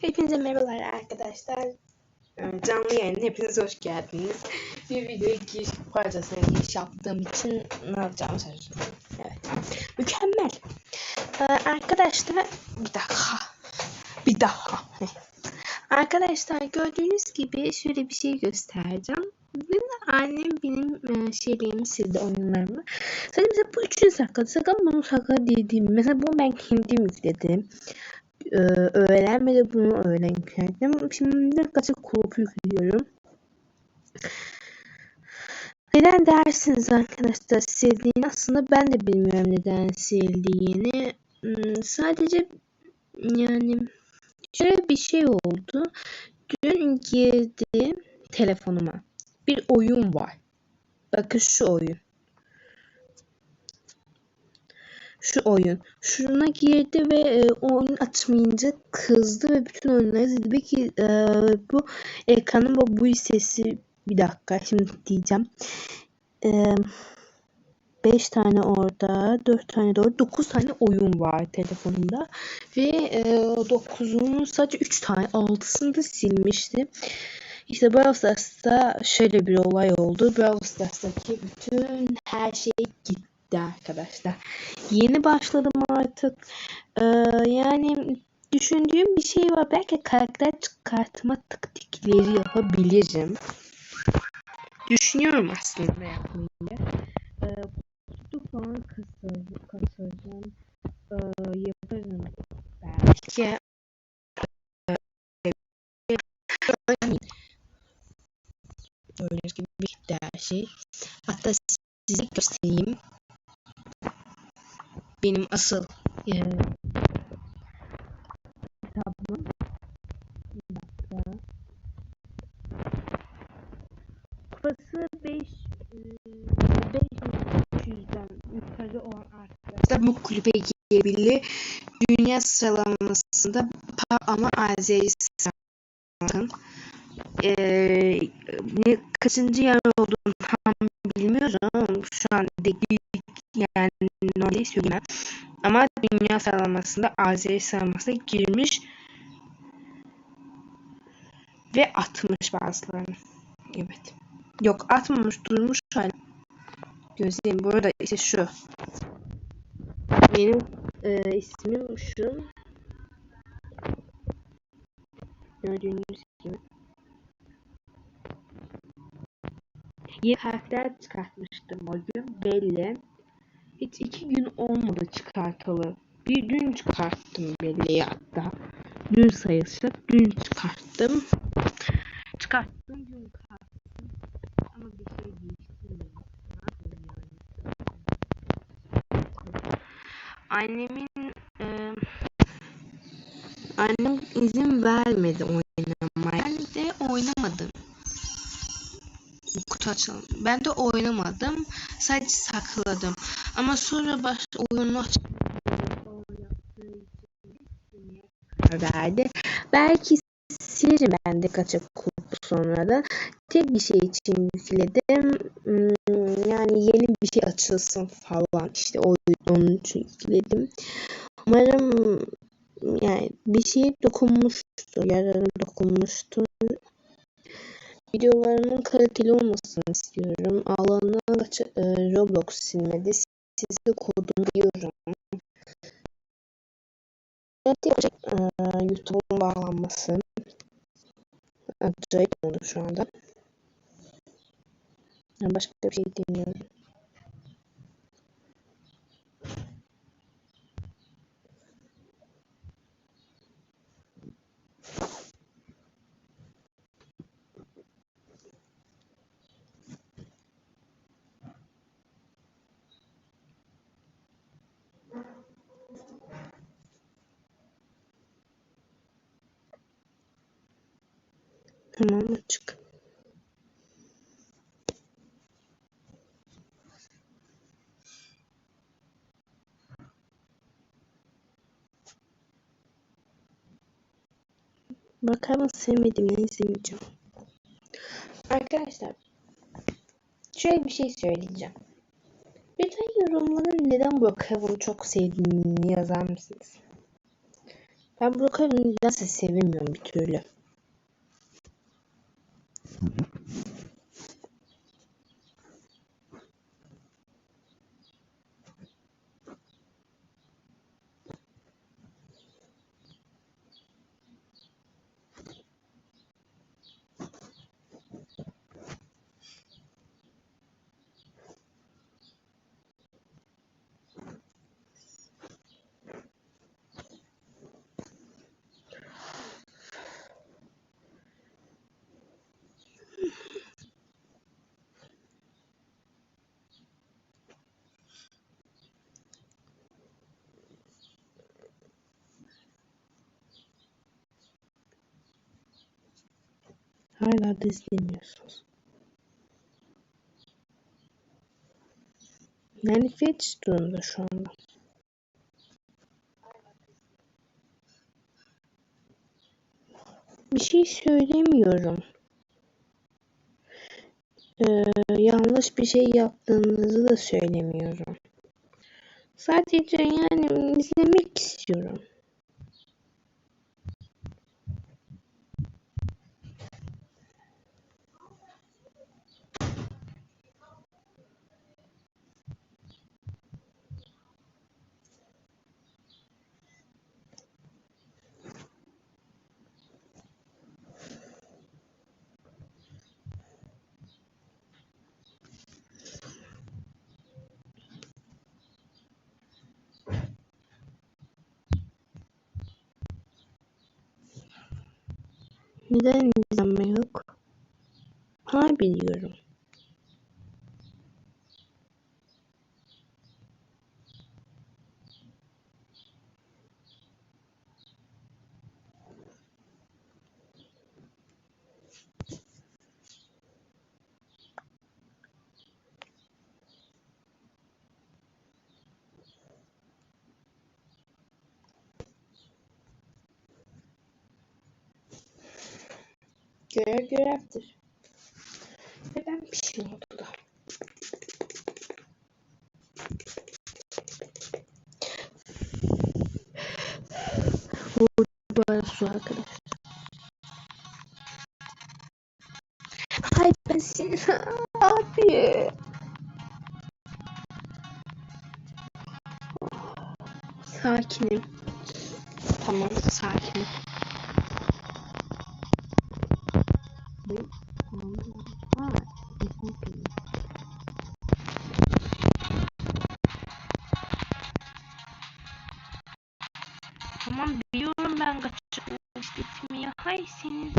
Hepinize merhabalar arkadaşlar. Ee, Canlı yayın hepiniz hoş geldiniz. Bir videoya giriş parçasına giriş yaptığım için ne yapacağımı şaşırdım. Evet. Mükemmel. Ee, arkadaşlar bir dakika. Bir daha. Arkadaşlar gördüğünüz gibi şöyle bir şey göstereceğim. Dün annem benim e, şeylerimi sildi oyunlarımı. Sadece bu üçünü sakladı. Sakın bunu sakla dediğim. Mesela bunu ben kendim yükledim e, öğrenmedi bunu öğren yükledim. Şimdi kaçık kulüp yüklüyorum. Neden dersiniz arkadaşlar sildiğini aslında ben de bilmiyorum neden sildiğini. Hmm, sadece yani şöyle bir şey oldu. Dün girdi telefonuma. Bir oyun var. Bakın şu oyun. Şu oyun. Şuna girdi ve e, oyun açmayınca kızdı ve bütün oyunları sildi. Peki e, bu ekranın bu, bu sesi bir dakika şimdi diyeceğim. E, 5 tane orada, 4 tane de orada, 9 tane oyun var telefonumda. Ve e, 9'unun sadece 3 tane, 6'sını da silmiştim. İşte Brawl Stars'ta şöyle bir olay oldu. Brawl Stars'taki bütün her şey gitti bitti arkadaşlar. Yeni başladım artık. Ee, yani düşündüğüm bir şey var. Belki karakter çıkartma taktikleri yapabilirim. Düşünüyorum aslında yapmayı. Ee, kutu falan kasacağım. Ee, yaparım belki. Gördüğünüz gibi her şey. Hatta size göstereyim benim asıl e, hesabım. Bir dakika. Kupası 5 500'den yukarı olan arkadaşlar bu kulübe girebilir. Dünya sıralamasında ama Azeri sıralamasının ee, ne kaçıncı yer olduğunu tam bilmiyorum ama şu an değil yani normalde söyleyemem. Ama dünya sıralamasında Azeri sıralamasına girmiş ve atmış bazılarını. Evet. Yok atmamış durmuş hala. Gözlerim burada işte şu. Benim e, ismim şu. Gördüğünüz gibi. Yeni karakter çıkartmıştım o gün belli. Hiç iki gün olmadı çıkartalı. Bir dün çıkarttım belli hatta. Dün sayılsa dün çıkarttım. Çıkarttım dün çıkarttım. Ama bir şey değiştirmedim. Annemin e, annem izin vermedi açalım. Ben de oynamadım. Sadece sakladım. Ama sonra baş oyunu verdi. Belki silerim ben kaçak kulüp sonradan. Tek bir şey için yükledim. Hmm, yani yeni bir şey açılsın falan. İşte onun için yükledim. Umarım yani bir şey dokunmuştur. Yararım dokunmuştur. Videolarımın kaliteli olmasını istiyorum. Alanı e, Roblox silmedi. Size kodunu diyorum. Evet, e, YouTube'un bağlanması. Acayip oldu şu anda. Başka bir şey demiyorum. Tamam açık. Bakalım sevmediğimden izlemeyeceğim. Arkadaşlar şöyle bir şey söyleyeceğim. Lütfen yorumlara neden Brookhaven'ı çok sevdiğimi yazar mısınız? Ben Brookhaven'ı nedense sevemiyorum bir türlü. Mm-hmm. Hala da izlemiyorsunuz. Yani fetch durumda şu anda. Bir şey söylemiyorum. Ee, yanlış bir şey yaptığınızı da söylemiyorum. Sadece yani izlemek istiyorum. Neden izlenme yok? Ha biliyorum. Görev görevdir. Neden bir şey oldu da? Vurdu bu arada su arkadaş. Hayır ben seni... Abi. Sakinim. Tamam sakinim. Ben kaçırmış gitmeye. Hay senin.